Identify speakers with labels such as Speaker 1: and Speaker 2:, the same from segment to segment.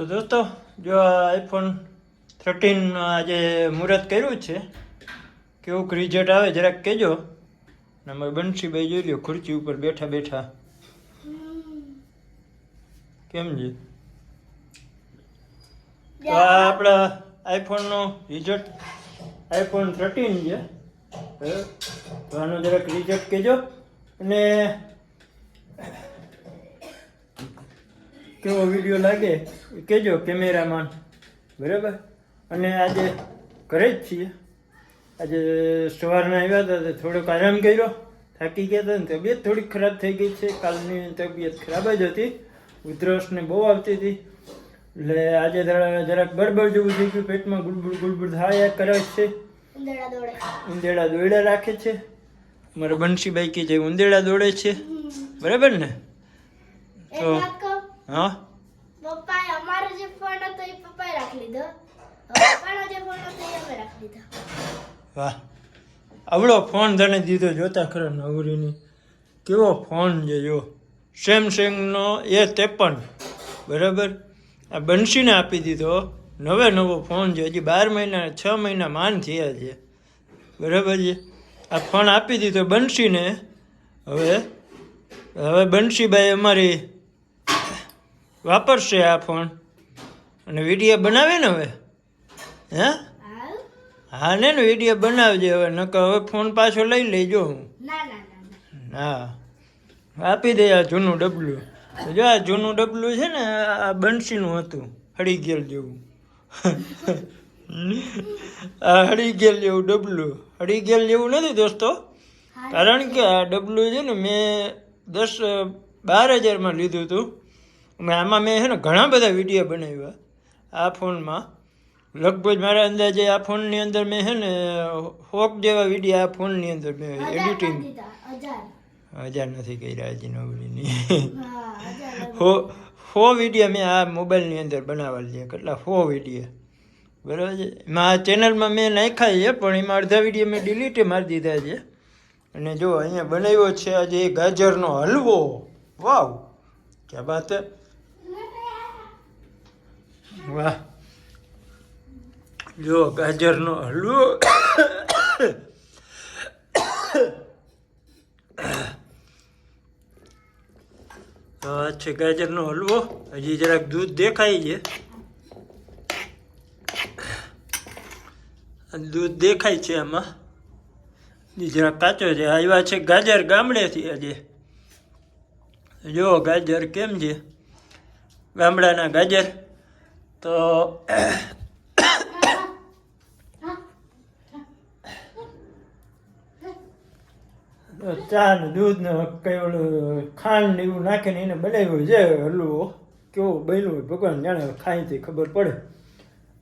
Speaker 1: તો દોસ્તો, જો આ આઈફોન થર્ટીન આજે મુહૂર્ત કર્યું છે, કેવું રિઝલ્ટ આવે જરાક કહેજો. ને અમારે બંસીભાઈ જોઈ લ્યો ખુરચી ઉપર બેઠા બેઠા. કેમ છે? આ આપણા આઈફોનનો રિઝલ્ટ આઈફોન થર્ટીન છે? તો આનો જરાક રિઝલ્ટ કહેજો. અને કેવો વીડિયો લાગે એ કહેજો કેમેરામાં બરાબર? અને આજે ઘરે જ છીએ. આજે સવારના આવ્યા હતા તો થોડોક આરામ કર્યો. થાકી ગયા હતા ને તબિયત થોડીક ખરાબ થઈ ગઈ છે. કાલની તબિયત ખરાબ જ હતી. ઉધરસને બહુ આવતી હતી. એટલે આજે જરા- જરાક ગડબડ જેવું થઈ ગયું. પેટમાં ગુડબુડ ગુડબુડ થાય કરે છે. ઉંદેડા દોયડા રાખે છે. મારા બંશીભાઈ કે જે ઉંદેડા દોડે છે. બરાબર ને? તો- હા?
Speaker 2: પપ્પાએ અમારો જે ફોન હતો એ પપ્પાએ રાખી લીધો. પપ્પાનો જે ફોન હતો એ અમે રાખી લીધો.
Speaker 1: વાહ. આવડો ફોન તને દીધો જોતા ખરા નવરીની. કેવો ફોન છે જો. સેમસંગનો એ ત્રેપન. બરાબર? આ બંસીને આપી દીધો નવે નવો ફોન છે હજી બાર મહિના છ મહિના માન થયા છે. બરાબર છે? આ ફોન આપી દીધો બંસીને હવે હવે બંસીભાઈ અમારી વાપરશે આ ફોન? અને વીડિયો બનાવે ને હવે? હે? હા ને ને વીડિયો બનાવજે હવે નકર હવે ફોન પાછો લઈ લેજો હું. હા. આપી દે આ જૂનું ડબલું. જો આ જૂનું ડબલું છે ને આ બંસીનું હતું હળી ગયેલ જેવું. આ હળી ગયેલ જેવું ડબલું. હળી ગયેલ જેવું નથી દોસ્તો. કારણ કે આ ડબલું છે ને મેં દસ બાર હજારમાં લીધું હતું. મેં આમાં મેં છે ને ઘણા બધા વીડિયો બનાવ્યા આ ફોનમાં. લગભગ મારા અંદાજે આ ફોનની અંદર મેં છે ને હોક જેવા વીડિયો આ ફોનની અંદર મેં એડિટિંગ
Speaker 2: હજાર.
Speaker 1: નથી કર્યા હજી નવરીની.
Speaker 2: હા
Speaker 1: હો વીડિયો મેં આ મોબાઈલની અંદર બનાવેલ છે કેટલા હો વીડિયો બરાબર છે? એમાં આ ચેનલમાં મેં નાખ્યા છે પણ એમાં અડધા વીડિયો મેં ડિલીટે મારી દીધા છે. અને જો અહીંયા બનાવ્યો છે આજે ગાજરનો હલવો. વાવ ક્યાં બાત વાહ. જો ગાજરનો હલવો. છે ગાજરનો હલવો. હજી જરાક દૂધ દેખાય છે. દૂધ દેખાય છે આમાં. જરાક કાચો છે. આવ્યા છે ગાજર ગામડેથી આજે. જો ગાજર કેમ છે? ગામડાના ગાજર. તો ચા ને દૂધ ને કઈ ઓલું, ખાંડ ને એવું નાખીને એને બનાવ્યું છે, હલવો. કેવો બન્યું હોય ભગવાન જાણે ખાઈથી ખબર પડે.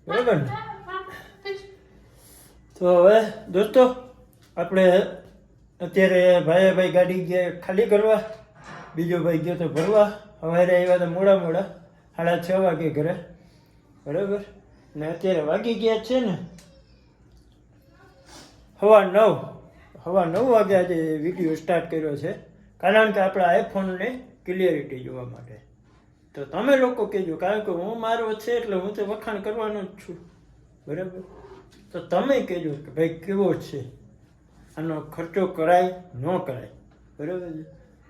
Speaker 1: બરાબર ને? તો હવે દોસ્તો, આપણે અત્યારે ભાઈએ ભાઈ ગાડી ગયા ખાલી કરવા, બીજો ભાઈ ગયો તો ભરવા. હવે આવ્યા તો મોડા મોડા, સાડા છ વાગે ઘરે. બરાબર? ને અત્યારે વાગી ગયા છે ને? હવા નવ. હવા નવ વાગે આજે વીડિયો સ્ટાર્ટ કર્યો છે. કારણ કે આપણા આઈફોનને ક્લિયરિટી જોવા માટે. તો તમે લોકો કહેજો, કારણ કે હું મારો છે એટલે હું તો વખાણ કરવાનો જ છું. બરાબર? તો તમે કહેજો કે ભાઈ કેવો છે? આનો ખર્ચો કરાય, ન કરાય? બરાબર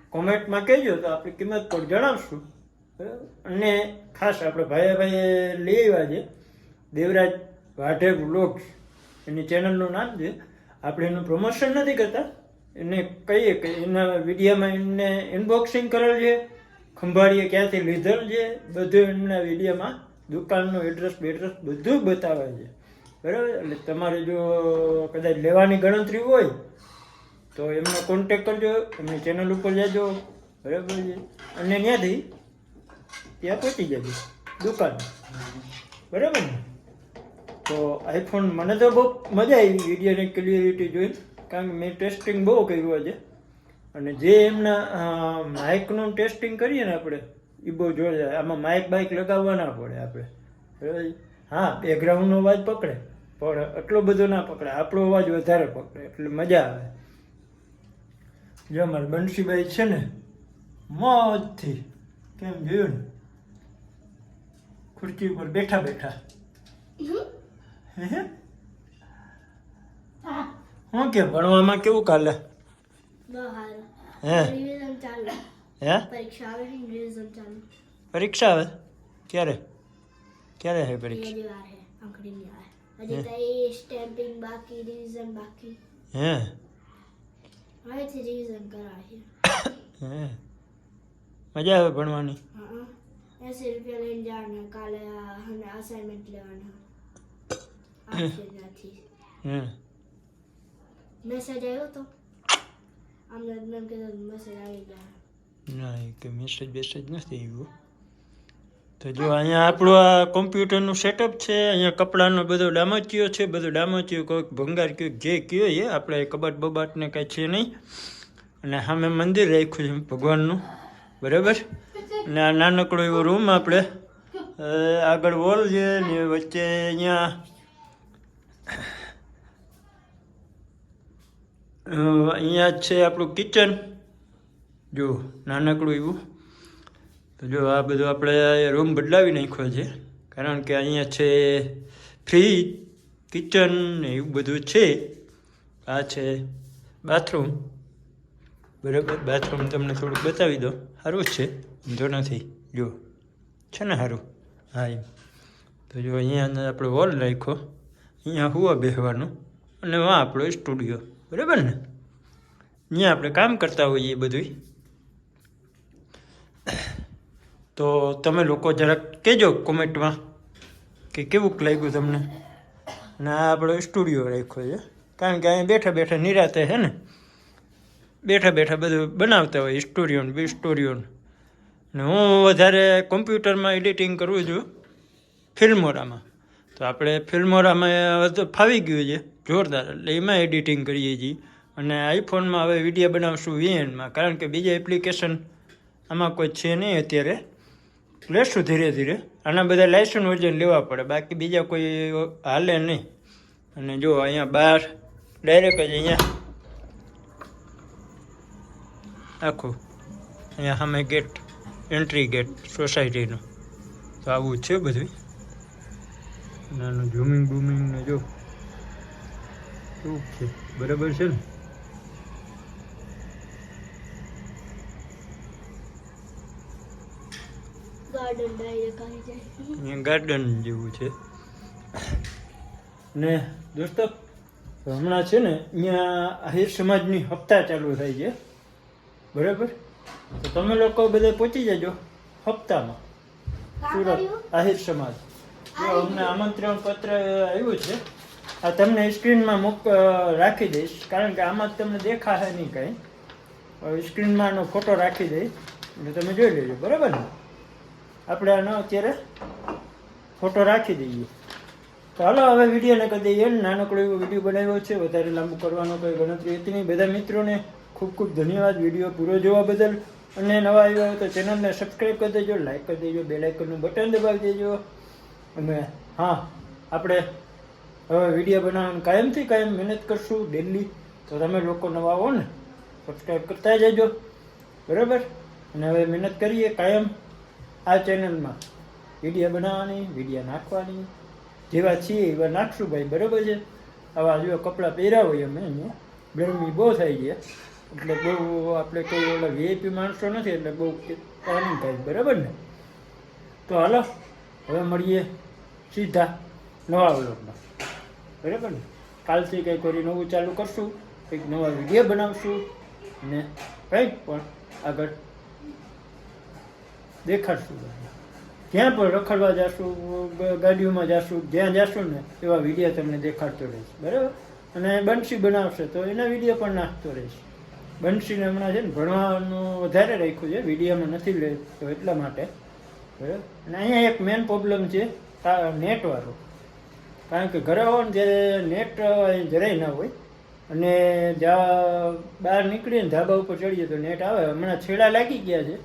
Speaker 1: કોમેન્ટમાં કહેજો તો આપણે કિંમત પણ જણાવશું. બરાબર? અને ખાસ આપણે ભાઈએ ભાઈએ લઈ આવ્યા છે. દેવરાજ વાઢે બ્લોગ્સ એની ચેનલનું નામ છે. આપણે એનું પ્રમોશન નથી કરતા. એને કહીએ કે એના વિડીયામાં એમને ઇનબોક્સિંગ કરેલ છે. ખંભાળીએ ક્યાંથી લીધેલ છે. બધું એમના વિડીયામાં દુકાનનું એડ્રેસ બેડ્રેસ બધું બતાવે છે. બરાબર? એટલે તમારે જો કદાચ લેવાની ગણતરી હોય, તો એમનો કોન્ટેક કરજો. એમની ચેનલ ઉપર જાજો. બરાબર છે. અને ત્યાંથી ત્યાં પહોંચી જજો. દુકાન. બરાબર ને? તો આઈફોન મને તો બહુ મજા આવી વિડીયોની ક્લિયરિટી જોઈ કારણ કે મેં ટેસ્ટિંગ બહુ કર્યું છે અને જે એમના માઇકનું ટેસ્ટિંગ કરીએ ને આપણે એ બહુ જોરદાર. આમાં માઇક બાઇક લગાવવા ના પડે આપણે? હા બેકગ્રાઉન્ડનો અવાજ પકડે, પણ એટલો બધો ના પકડે. આપણો અવાજ વધારે પકડે, એટલે મજા આવે. જો અમારે બંસીભાઈ છે ને, મોજથી. કેમ જોયું ને? ખુરશી ઉપર બેઠા બેઠા. હે? હે? કે ભણવામાં કેવું કાલે હે? હે?
Speaker 2: પરીક્ષા આવે
Speaker 1: પરીક્ષા આવે? ક્યારે? ક્યારે
Speaker 2: હે
Speaker 1: પરીક્ષા?
Speaker 2: હજી સ્ટેમ્પિંગ બાકી રિવિઝન બાકી.
Speaker 1: હે?
Speaker 2: હવેથી રિવિઝન કરાવે
Speaker 1: હે? મજા આવે ભણવાની?
Speaker 2: હા. એસી રૂપિયા લઈને જવાના કાલે અસાઇનમેન્ટ લેવાના. નથી મેસેજ આવ્યો તો? અમને મેમ કીધું મેસેજ આવી ગયા.
Speaker 1: ના એ કે મેસેજ બેસેજ નથી આવ્યો. તો જો અહીંયા આપણું આ કોમ્પ્યુટરનું સેટઅપ છે અહીંયા કપડાનો બધો ડામચીઓ છે બધો ડામચીઓ કોઈક ભંગાર કયો જે કયો એ આપણે કબાટ બબાટને કાંઈ છે નહીં. અને સામે મંદિર રાખ્યું છે ભગવાનનું. બરાબર? અને આ નાનકડો એવો રૂમ આપણે આગળ વોલ છે ને વચ્ચે અહીંયા. અહીંયા છે આપણું કિચન જો, નાનકડું એવું. તો જો, આ બધું આપણે રૂમ બદલાવી નાખ્યો છે. કારણ કે અહીંયા છે ફ્રીજ કિચન ને એવું બધું છે. આ છે બાથરૂમ બરાબર? બાથરૂમ તમને થોડુંક બતાવી દો. સારું જ છે. વાંધો નથી. જો છે ને સારું હા, એમ. તો જો અહીંયા આપણે વોલ રાખ્યો. અહીંયા હુવા બેસવાનું અને વાં આપણો સ્ટુડિયો. બરાબર ને? અહીંયા આપણે કામ કરતા હોઈએ બધું તો તમે લોકો જરાક કહેજો કોમેન્ટમાં કે કેવું લાગ્યું તમને. અને આ આપણો સ્ટુડિયો રાખ્યો છે. કારણ કે અહીંયા બેઠા બેઠા નિરાતે છે ને? બેઠા બેઠા બધું બનાવતા હોય સ્ટોરીઓ ને બી સ્ટોરીઓ ને હું વધારે કોમ્પ્યુટરમાં એડિટિંગ કરું છું, ફિલ્મોરામાં. તો આપણે ફિલ્મોરામાં તો ફાવી ગયું છે, જોરદાર. એટલે એમાં એડિટિંગ કરીએ છીએ. અને આઈફોનમાં હવે વીડિયો બનાવશું વીએનમાં કારણ કે બીજા એપ્લિકેશન આમાં કોઈ છે નહીં અત્યારે. લેશું ધીરે ધીરે. આના બધા લાઇસન્સ વર્જન લેવા પડે, બાકી બીજા કોઈ હાલે નહીં. અને જો અહીંયા બહાર ડાયરેક્ટ જ અહીંયા આખું. અહીંયા સામે ગેટ એન્ટ્રી ગેટ સોસાયટીનું તો આવું છે બધું. નાનું ઝૂમિંગ બૂમિંગ ને જો. ઓકે છે બરાબર છે. ને
Speaker 2: ગાર્ડન
Speaker 1: જેવું છે. ને દોસ્તો હમણાં છે ને અહીંયા આહિર સમાજની હપ્તા ચાલુ થાય છે. બરાબર? તો તમે લોકો બધા પહોંચી જજો હપ્તામાં. સુરત આહિર સમાજ. અમને આમંત્રણ પત્ર આવ્યું છે. આ તમને સ્ક્રીનમાં મૂક રાખી દઈશ. કારણ કે આમાં જ તમને દેખાશે નહીં કાંઈ. સ્ક્રીનમાં આનો ફોટો રાખી દઈશ. એટલે તમે જોઈ લેજો. બરાબર ને? આપણે આનો અત્યારે ફોટો રાખી દઈએ. તો હાલો હવે વિડીયોને કરી દઈએ. ને નાનકડો એવો વીડિયો બનાવ્યો છે. વધારે લાંબુ કરવાનો કોઈ ગણતરી હતી નહીં. બધા મિત્રોને ખૂબ ખૂબ ધન્યવાદ વીડિયો પૂરો જોવા બદલ. અને નવા આવ્યા તો ચેનલને સબસ્ક્રાઈબ કરી દેજો લાઈક કરી દેજો બે લાઇકનનું બટન દબાવી દેજો. અને હા, આપણે હવે વીડિયો બનાવવાનું કાયમથી કાયમ મહેનત કરશું ડેલી તો તમે લોકો નવા હો ને સબસ્ક્રાઈબ કરતા જજો. બરાબર? અને હવે મહેનત કરીએ કાયમ આ ચેનલમાં. વીડિયો બનાવવાની, વીડિયો નાખવાની. જેવા છીએ એવા નાખશું ભાઈ, બરાબર છે? આવા જો કપડાં પહેર્યા હોય અમે ગરમી બહુ થઈ છે. એટલે બહુ આપણે કોઈ ઓલા વીઆઈપી માણસો નથી, એટલે બહુ પ્લાનિંગ થાય, બરાબર ને? તો હાલો, હવે મળીએ સીધા નવા વ્લોગમાં. બરાબર ને? કાલથી કંઈક કરી નવું ચાલુ કરશું, કંઈક નવા વીડિયો બનાવશું, ને કંઈક પણ આગળ દેખાડશું. જ્યાં પણ રખડવા જશું ગાડીઓમાં જશું, જ્યાં જશું ને એવા વીડિયો તમને દેખાડતો રહીશ, બરાબર? અને બંસી બનાવશે, તો એના વીડિયો પણ નાખતો રહીશ. બંસીને હમણાં છે ને ભણવાનું વધારે રાખ્યું છે વિડીયોમાં નથી લેતો એટલા માટે. બરાબર? અને અહીંયા એક મેઇન પ્રોબ્લેમ છે નેટવાળો કારણ કે ઘરે હોય ને ત્યારે નેટ જરાય ના હોય. અને જ્યાં બહાર નીકળીએ ને ધાબા ઉપર ચડીએ તો નેટ આવે. હમણાં છેડા લાગી ગયા છે.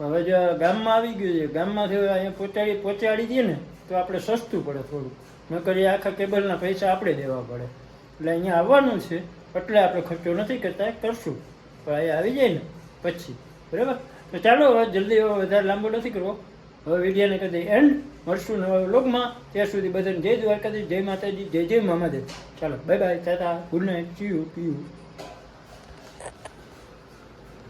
Speaker 1: હવે જો ગામમાં આવી ગયું છે, ગામમાંથી અહીંયા પહોંચાડી પહોંચાડી દઈએ ને, તો આપણે સસ્તું પડે થોડું. નકર એ આખા કેબલના પૈસા આપણે દેવા પડે. એટલે અહીંયા આવવાનું છે. એટલે આપણે ખર્ચો નથી કરતા, કરશું. પણ અહીંયા આવી જાય ને, પછી. બરાબર? તો ચાલો હવે જલ્દી હવે વધારે લાંબો નથી કરવો. હવે વિડીયોને કદી એન્ડ મળશું નવા લોકમાં ત્યાં સુધી બધાને જય દ્વારકાથી જય માતાજી, જય જય મામાદેવ ચાલો bye bye tata good night see you P U